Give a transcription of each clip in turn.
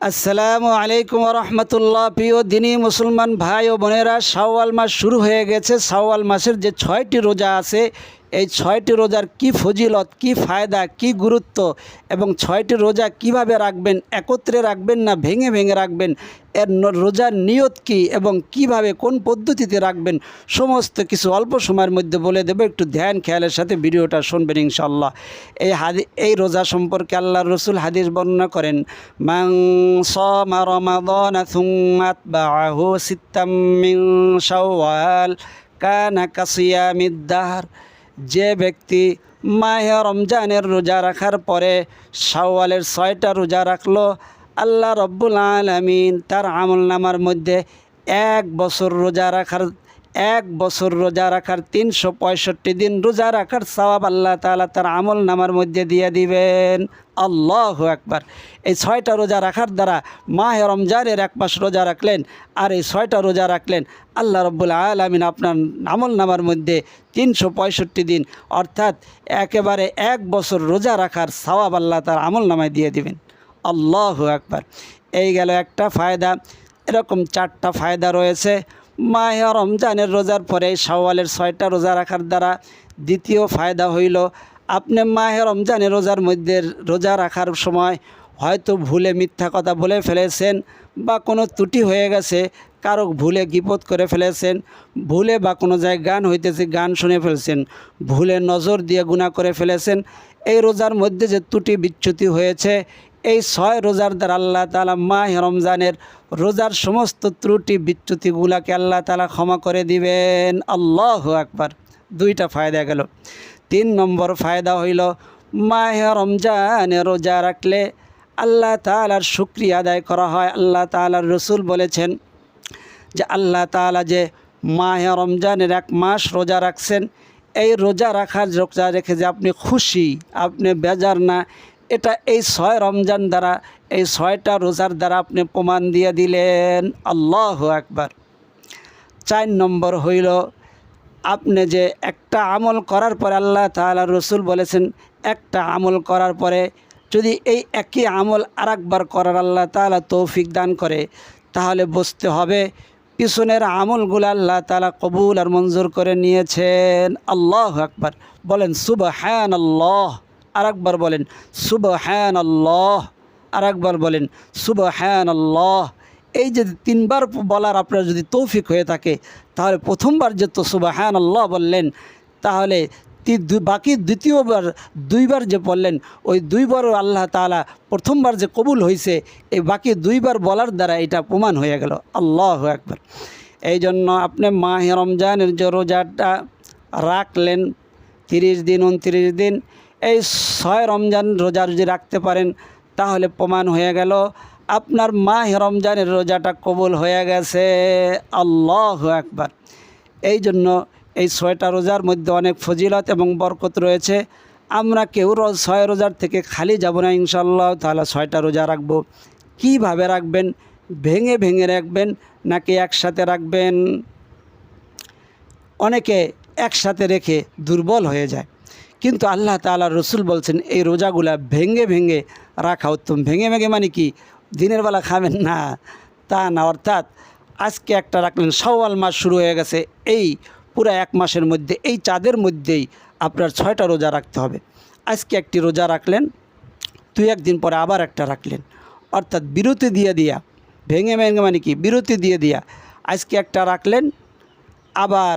আসসালামু আলাইকুম রহমতুল্লাহ। প্রিয় দিনী মুসলমান ভাই ও বোনেরা সাওয়াল মাস শুরু হয়ে গেছে। সাওয়াল মাসের যে ছয়টি রোজা আছে এই ছয়টি রোজার কি ফজিলত, কি ফায়দা, কি গুরুত্ব এবং ছয়টি রোজা কীভাবে রাখবেন, একত্রে রাখবেন না ভেঙে ভেঙে রাখবেন, এর রোজার নিয়ত কি এবং কীভাবে, কোন পদ্ধতিতে রাখবেন, সমস্ত কিছু অল্প সময়ের মধ্যে বলে দেবো। একটু ধ্যান, খেয়ালের সাথে ভিডিওটা শুনবেন ইনশাল্লাহ এই হাদি এই রোজা সম্পর্কে আল্লাহ রসুল হাদিস বর্ণনা করেন মাং কানা কাসিয়া সুম্মাত যে ব্যক্তি মাহে রমজানের রোজা রাখার পরে শাওয়ালের ছয়টা রোজা রাখল, আল্লাহ রব্বুল আলমিন তার আমল নামার মধ্যে এক বছর রোজা রাখার এক বছর রোজা রাখার তিনশো পঁয়ষট্টি দিন রোজা রাখার সওয়াব আল্লাহ তাআলা তার আমল নামার মধ্যে দিয়ে দিবেন। আল্লাহ একবার এই ছয়টা রোজা রাখার দ্বারা মাহে রমজানের এক মাস রোজা রাখলেন আর এই ছয়টা রোজা রাখলেন আল্লাহ রব্বুল আলমিন আপনার আমল নামার মধ্যে তিনশো পঁয়ষট্টি দিন অর্থাৎ একেবারে এক বছর রোজা রাখার সওয়াব আল্লাহ তার আমল নামায় দিয়ে দিবেন। আল্লাহ একবার এই গেল একটা ফায়দা। এরকম চারটা ফায়দা রয়েছে। মাহে রমজানের রোজার পরে শাওয়ালের ছয়টা রোজা রাখার দ্বারা দ্বিতীয় ফায়দা হইল, আপনি মাহে রমজানের রোজার মধ্যে রোজা রাখার সময় হয়তো ভুলে মিথ্যা কথা বলে ফেলেছেন বা কোনো ত্রুটি হয়ে গেছে, কারও ভুলে গিপত করে ফেলেছেন, ভুলে বা কোনো জায়গায় গান হইতেছে, গান শুনে ফেলছেন, ভুলে নজর দিয়ে গুণা করে ফেলেছেন, এই রোজার মধ্যে যে ত্রুটি বিচ্যুতি হয়েছে এই ছয় রোজার দ্বারা আল্লাহ তালা মাহ রমজানের রোজার সমস্ত ত্রুটি, বিচ্যুতিগুলাকে আল্লাহ তালা ক্ষমা করে দিবেন। আল্লাহ আকবার। দুইটা ফায়দা গেল। তিন নম্বর ফায়দা হইল, মাহ রমজানে রোজা রাখলে আল্লাহ তালার শুক্রিয়া আদায় করা হয়। আল্লাহ তালার রসুল বলেছেন যে, আল্লাহ তাআলা যে মাহে রমজানের এক মাস রোজা রাখছেন, এই রোজা রাখার রোজা রেখে যে আপনি খুশি, আপনি বেজার না এটা এই ছয় রমজান দ্বারা, এই ছয়টা রোজার দ্বারা আপনি প্রমাণ দিয়ে দিলেন। আল্লাহ একবার চার নম্বর হইল, আপনি যে একটা আমল করার পরে আল্লাহ তাআলা রসুল বলেছেন, একটা আমল করার পরে যদি এই একই আমল আর একবার করার আল্লাহ তাআলা তৌফিক দান করে, তাহলে বুঝতে হবে পিছনের আমলগুলো আল্লাহ তাআলা কবুল আর মঞ্জুর করে নিয়েছেন। আল্লাহ একবার বলেন সুব হ্যান আল্লাহ আরেকবার বলেন সুব হ্যান আল্লাহ আরেকবার বলেন সুব হ্যান আল্লাহ এই যে তিনবার বলার আপনার যদি তৌফিক হয়ে থাকে, তাহলে প্রথমবার যে তো সুবাহান আল্লাহ বললেন, তাহলে বাকি দ্বিতীয়বার, দুইবার যে বললেন, ওই দুইবারও আল্লাহ তাআলা প্রথমবার যে কবুল হয়েছে এই বাকি দুইবার বলার দ্বারা এটা প্রমাণ হয়ে গেল। আল্লাহ একবার এই জন্য আপনি মাহে রমজানের যে রোজাটা রাখলেন, তিরিশ দিন, উনত্রিশ দিন এই ছয় রমজান রোজা যদি রাখতে পারেন, তাহলে প্রমাণ হয়ে গেল, আপনার মাহ রমজানের রোজাটা কবুল হয়ে গেছে। আল্লাহ একবার এই জন্য এই ছয়টা রোজার মধ্যে অনেক ফজিলত এবং বরকত রয়েছে। আমরা কেউ রোজ ছয় রোজার থেকে খালি যাব না ইনশাল্লাহ তাহলে ছয়টা রোজা রাখব। কীভাবে রাখবেন? ভেঙে ভেঙে রাখবেন নাকি একসাথে রাখবেন? অনেকে একসাথে রেখে দুর্বল হয়ে যায়। কিন্তু আল্লাহ তাআলা রসুল বলছেন, এই রোজাগুলা ভেঙে ভেঙে রাখা উত্তম। ভেঙে ভেঙে মানে কি? দিনের বেলা খাবেন না, তা না। অর্থাৎ আজকে একটা রাখলেন সওয়াল মাস শুরু হয়ে গেছে। এই পুরো এক মাসের মধ্যে, এই চাঁদের মধ্যেই আপনার ছয়টা রোজা রাখতে হবে। আজকে একটি রোজা রাখলেন, দুই একদিন পরে আবার একটা রাখলেন। অর্থাৎ বিরতি দিয়ে দিয়া, ভেঙে ভেঙে মানে কি? বিরতি দিয়ে দিয়া আজকে একটা রাখলেন, আবার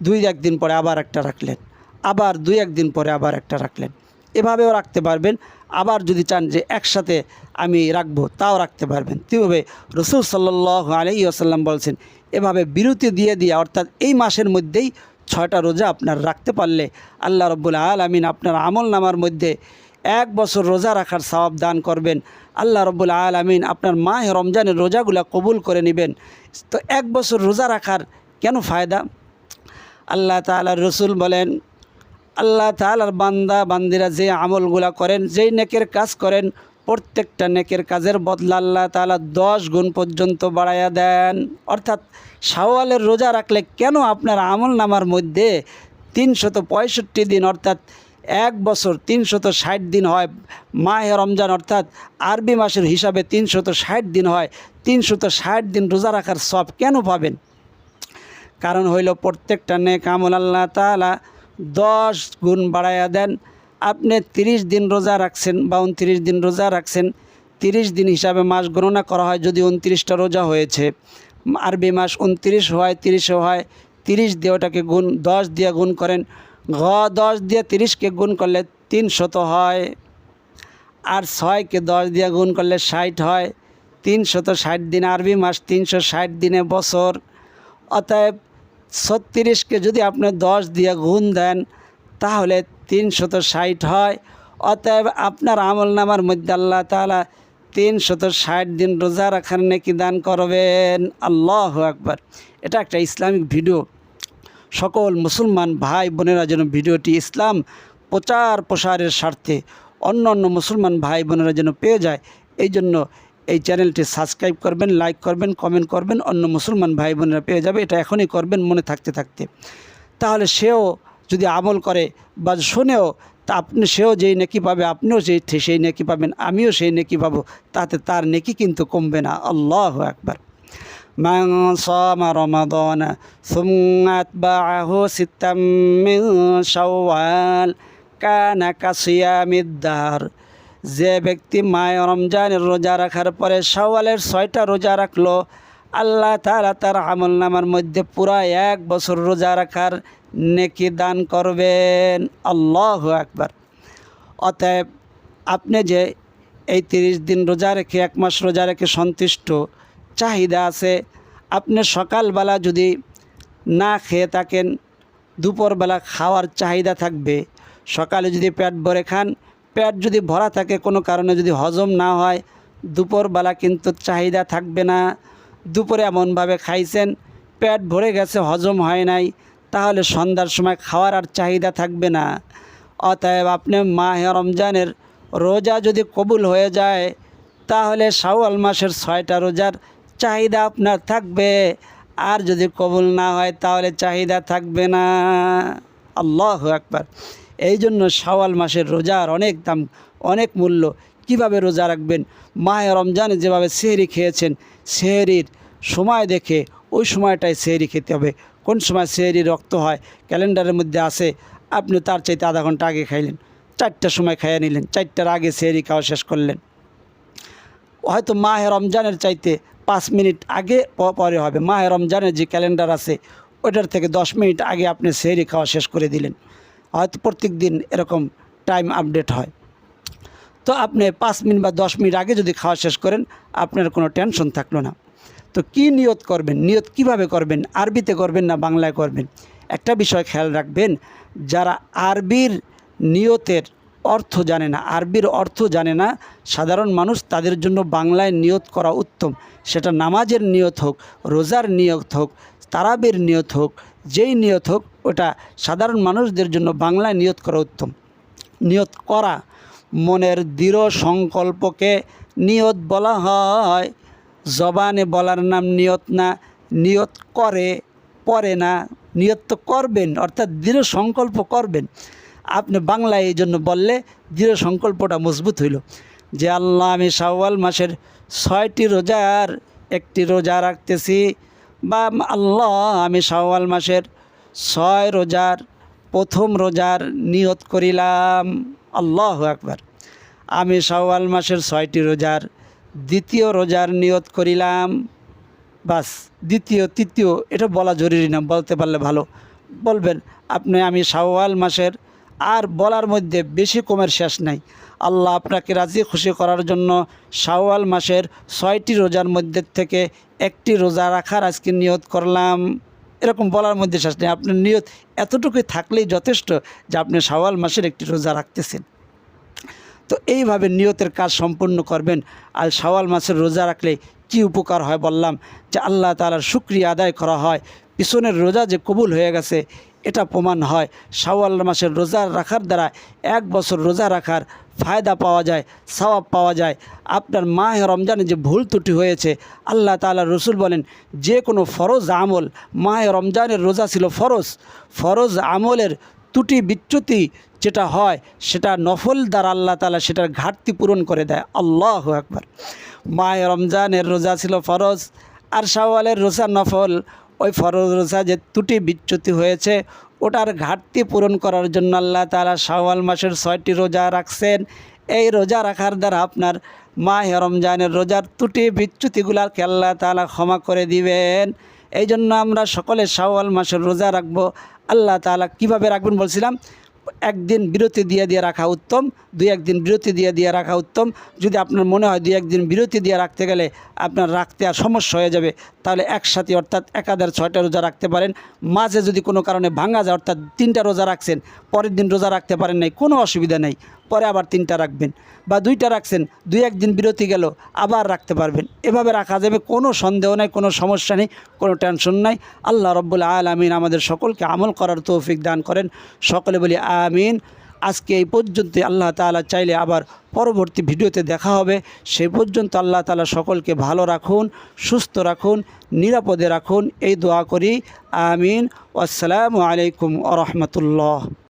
দুই একদিন পরে আবার একটা রাখলেন। আবার দুই একদিন পরে আবার একটা রাখলেন। এভাবেও রাখতে পারবেন। আবার যদি চান যে একসাথে আমি রাখব, তাও রাখতে পারবেন। কীভাবে রসুল সাল্লাহ আলাই আসাল্লাম বলছেন, এভাবে বিরতি দিয়ে দিয়ে, অর্থাৎ এই মাসের মধ্যেই ছয়টা রোজা আপনার রাখতে পারলে আল্লাহ রব্বুল আলমিন আপনার আমল নামার মধ্যে এক বছর রোজা রাখার সওয়াব দান করবেন। আল্লাহ রব্বুল আলমিন আপনার মাহ রমজানের রোজাগুলা কবুল করে নেবেন। তো এক বছর রোজা রাখার কেন ফায়দা? আল্লাহ তাআলার রসুল বলেন আল্লাহ তাআলার বান্দা, বান্দিরা যে আমলগুলা করেন, যেই নেকের কাজ করেন, প্রত্যেকটা নেকের কাজের বদলা আল্লাহ তালা দশ গুণ পর্যন্ত বাড়াইয়া দেন। অর্থাৎ শাওয়ালের রোজা রাখলে কেন আপনার আমল নামার মধ্যে তিনশত পঁয়ষট্টি দিন, অর্থাৎ এক বছর তিনশত ষাট দিন হয়, মাহে রমজান, অর্থাৎ আরবি মাসের হিসাবে তিনশত ষাট দিন হয়, তিনশত ষাট দিন রোজা রাখার সব কেন পাবেন? কারণ হইল প্রত্যেকটা নেক আমল আল্লাহ তালা দশ গুণ বাড়াইয়া দেন। আপনি তিরিশ দিন রোজা রাখছেন বা উনত্রিশ দিন রোজা রাখছেন, তিরিশ দিন হিসাবে মাস গণনা করা হয় যদি উনত্রিশটা রোজা হয়েছে। আরবি মাস উনত্রিশ হয়, তিরিশও হয়, তিরিশ দিয়ে ওটাকে গুণ, দশ দিয়ে গুণ করেন। ঘ দশ দিয়ে তিরিশকে গুণ করলে তিনশত হয়। আর ছয়কে দশ দিয়ে গুণ করলে ষাট হয়। তিনশত ষাট দিন আরবি মাস, তিনশো ষাট দিনে বছর। অতএব ছত্রিশকে যদি আপনি দশ দিয়ে গুণ দেন, তাহলে তিনশত ষাট হয়। অতএব আপনার আমল নামার মধ্যে আল্লাহ তালা তিনশত ষাট দিন রোজা রাখার নাকি দান করবেন। আল্লাহ আকবার। এটা একটা ইসলামিক ভিডিও। সকল মুসলমান ভাই বোনেরা যেন ভিডিওটি ইসলাম প্রচার প্রসারের স্বার্থে অন্য অন্য মুসলমান ভাই বোনেরা যেন পেয়ে যায় এই জন্য এই চ্যানেলটি সাবস্ক্রাইব করবেন লাইক করবেন কমেন্ট করবেন অন্য মুসলমান ভাই বোনেরা পেয়ে যাবে এটা এখনই করবেন মনে থাকতে থাকতে তাহলে সেও যদি আমল করে বা শোনেও তা আপনি সেও যেই নেকি পাবে আপনিও সেই সেই নেকি পাবেন আমিও সেই নেকি পাবো তাতে তার নেকি কিন্তু কমবে না আল্লাহ একবার من صام رمضان ثم أتبعه ستا من شوال كان كصيام الدهر যে ব্যক্তি মায় রমজানের রোজা রাখার পরে সওয়ালের ছয়টা রোজা রাখল, আল্লাহ তাআলা তার আমল নামার মধ্যে পুরা এক বছর রোজা রাখার নেকি দান করবেন। আল্লাহ একবার অতএব আপনি যে এই তিরিশ দিন রোজা রেখে, এক মাস রোজা রেখে সন্তুষ্ট, চাহিদা আছে, আপনি সকালবেলা যদি না খেয়ে থাকেন, দুপুরবেলা খাওয়ার চাহিদা থাকবে, সকালে যদি পেট ভরে খান পেট যদি ভরা থাকে, কোনো কারণে যদি হজম না হয়, দুপুরবেলা কিন্তু চাহিদা থাকবে না। দুপুরে এমনভাবে খাইছেন, পেট ভরে গেছে, হজম হয় নাই, তাহলে সন্ধ্যার সময় খাওয়ার আর চাহিদা থাকবে না। অতএব আপনি মাহে রমজানের রোজা যদি কবুল হয়ে যায়, তাহলে শাওয়াল মাসের ছয়টা রোজার চাহিদা আপনার থাকবে। আর যদি কবুল না হয়, তাহলে চাহিদা থাকবে না। আল্লাহ একবার এই জন্য শাওয়াল মাসের রোজার অনেক দাম, অনেক মূল্য। কীভাবে রোজা রাখবেন? মাহে রমজানে যেভাবে সেহরি খেয়েছেন, সেহরির সময় দেখে, ওই সময়টায় সেহরি খেতে হবে। কোন সময় সেহরি রক্ত হয়? ক্যালেন্ডারের মধ্যে আসে আপনি তার চাইতে আধা ঘণ্টা আগে খাইলেন। চারটার সময় খাইয়ে নিলেন। চারটার আগে সেহরি খাওয়া শেষ করলেন। হয়তো মাহে রমজানের চাইতে পাঁচ মিনিট আগে পরে হবে। মাহে রমজানের যে ক্যালেন্ডার আছে, ওটার থেকে দশ মিনিট আগে আপনি সেহরি খাওয়া শেষ করে দিলেন। হয়তো প্রত্যেক দিন এরকম টাইম আপডেট হয়। তো আপনি পাঁচ মিনিট বা দশ মিনিট আগে যদি খাওয়া শেষ করেন, আপনার কোনো টেনশন থাকল না। তো কি নিয়ত করবেন? নিয়ত কীভাবে করবেন? আরবিতে করবেন না বাংলায় করবেন? একটা বিষয় খেয়াল রাখবেন, যারা আরবির নিয়তের অর্থ জানে না, আরবির অর্থ জানে না, সাধারণ মানুষ তাদের জন্য বাংলায় নিয়ত করা উত্তম। সেটা নামাজের নিয়ত হোক, রোজার নিয়ত হোক, তারাবের নিয়ত হোক, যেই নিয়ত হোক ওটা সাধারণ মানুষদের জন্য বাংলায় নিয়ত করা উত্তম। নিয়ত করা, মনের দৃঢ় সংকল্পকে নিয়ত বলা হয়। জবানে বলার নাম নিয়ত না, নিয়ত করে পরে না। নিয়ত তো করবেন, অর্থাৎ দৃঢ় সংকল্প করবেন। আপনি বাংলায় এই জন্য বললে দৃঢ় সংকল্পটা মজবুত হইল যে, আল্লাহ, আমি শাওয়াল মাসের ছয়টি রোজার একটি রোজা রাখতেছি। বা, আল্লাহ, আমি শাওয়াল মাসের ছয় রোজার, প্রথম রোজার নিয়ত করিলাম। আল্লাহ একবার আমি শাওয়াল মাসের ছয়টি রোজার, দ্বিতীয় রোজার নিয়ত করিলাম। বাস, দ্বিতীয়, তৃতীয়, এটা বলা জরুরি না, বলতে পারলে ভালো। বলবেন, আপনি, আমি শাওয়াল মাসের, আর বলার মধ্যে বেশি কমের শেষ নাই। আল্লাহ আপনাকে রাজি খুশি করার জন্য শাওয়াল মাসের ছয়টি রোজার মধ্যে থেকে একটি রোজা রাখার আজকে নিয়ত করলাম। এরকম বলার মধ্যে শেষ নেই। আপনার নিয়ত এতটুকুই থাকলেই যথেষ্ট যে আপনি শাওয়াল মাসের একটি রোজা রাখতেছেন। তো এইভাবে নিয়তের কাজ সম্পূর্ণ করবেন। আর শাওয়াল মাসের রোজা রাখলে কি উপকার হয় বললাম? যে আল্লাহ তালার শুক্রিয়া আদায় করা হয়। পিছনের রোজা যে কবুল হয়ে গেছে এটা প্রমাণ হয়। শাওয়াল মাসের রোজা রাখার দ্বারা এক বছর রোজা রাখার ফায়দা পাওয়া যায়, সওয়াব পাওয়া যায়। আপনার মাহে রমজানে যে ভুল ত্রুটি হয়েছে, আল্লাহ তাআলা রসুল বলেন, যে কোনো ফরজ আমল মাহে রমজানের রোজা ছিল ফরজ। ফরজ আমলের ত্রুটি বিচ্যুতি যেটা হয়, সেটা নফল দ্বারা আল্লাহ তালা সেটার ঘাটতি পূরণ করে দেয়। আল্লাহ একবার মায় রমজানের রোজা ছিল ফরজ, আর শাওয়ালের রোজা নফল। ওই ফরজ রোজা যে ত্রুটি বিচ্যুতি হয়েছে, ওটার ঘাটতি পূরণ করার জন্য আল্লাহ তালা শাওয়াল মাসের ছয়টি রোজা রাখছেন। এই রোজা রাখার দ্বারা আপনার মা রমজানের রোজার ত্রুটি বিচ্যুতিগুলার আল্লাহ তালা ক্ষমা করে দিবেন। এই জন্য আমরা সকলে শাওয়াল মাসের রোজা রাখব। আল্লাহ তালা কীভাবে রাখবেন বলছিলাম? একদিন বিরতি দিয়ে দিয়ে রাখা উত্তম, দুই একদিন বিরতি দিয়ে দিয়ে রাখা উত্তম। যদি আপনার মনে হয় দুই একদিন বিরতি দিয়ে রাখতে গেলে আপনার রাখতে আর সমস্যা হয়ে যাবে, তাহলে একসাথে অর্থাৎ একাধার ছয়টা রোজা রাখতে পারেন। মাঝে যদি কোনো কারণে ভাঙা যায়, অর্থাৎ তিনটা রোজা রাখছেন, পরের দিন রোজা রাখতে পারেন নাই, কোনো অসুবিধা নেই। পরে আবার তিনটা রাখবেন বা দুইটা রাখছেন, দুই একদিন বিরতি গেল, আবার রাখতে পারবেন। এভাবে রাখা যাবে, কোনো সন্দেহ নাই, কোনো সমস্যা নেই, কোনো টেনশন নাই। আল্লাহ রব্বুল আলমিন আমাদের সকলকে আমল করার তৌফিক দান করেন। সকলে বলি আমিন। আজকে এই পর্যন্ত আল্লাহ তালা চাইলে আবার পরবর্তী ভিডিওতে দেখা হবে। সেই পর্যন্ত আল্লাহ তালা সকলকে ভালো রাখুন, সুস্থ রাখুন, নিরাপদে রাখুন। এই দোয়া করি, আমিন। আসসালামু আলাইকুম আ রহমতুল্লাহ।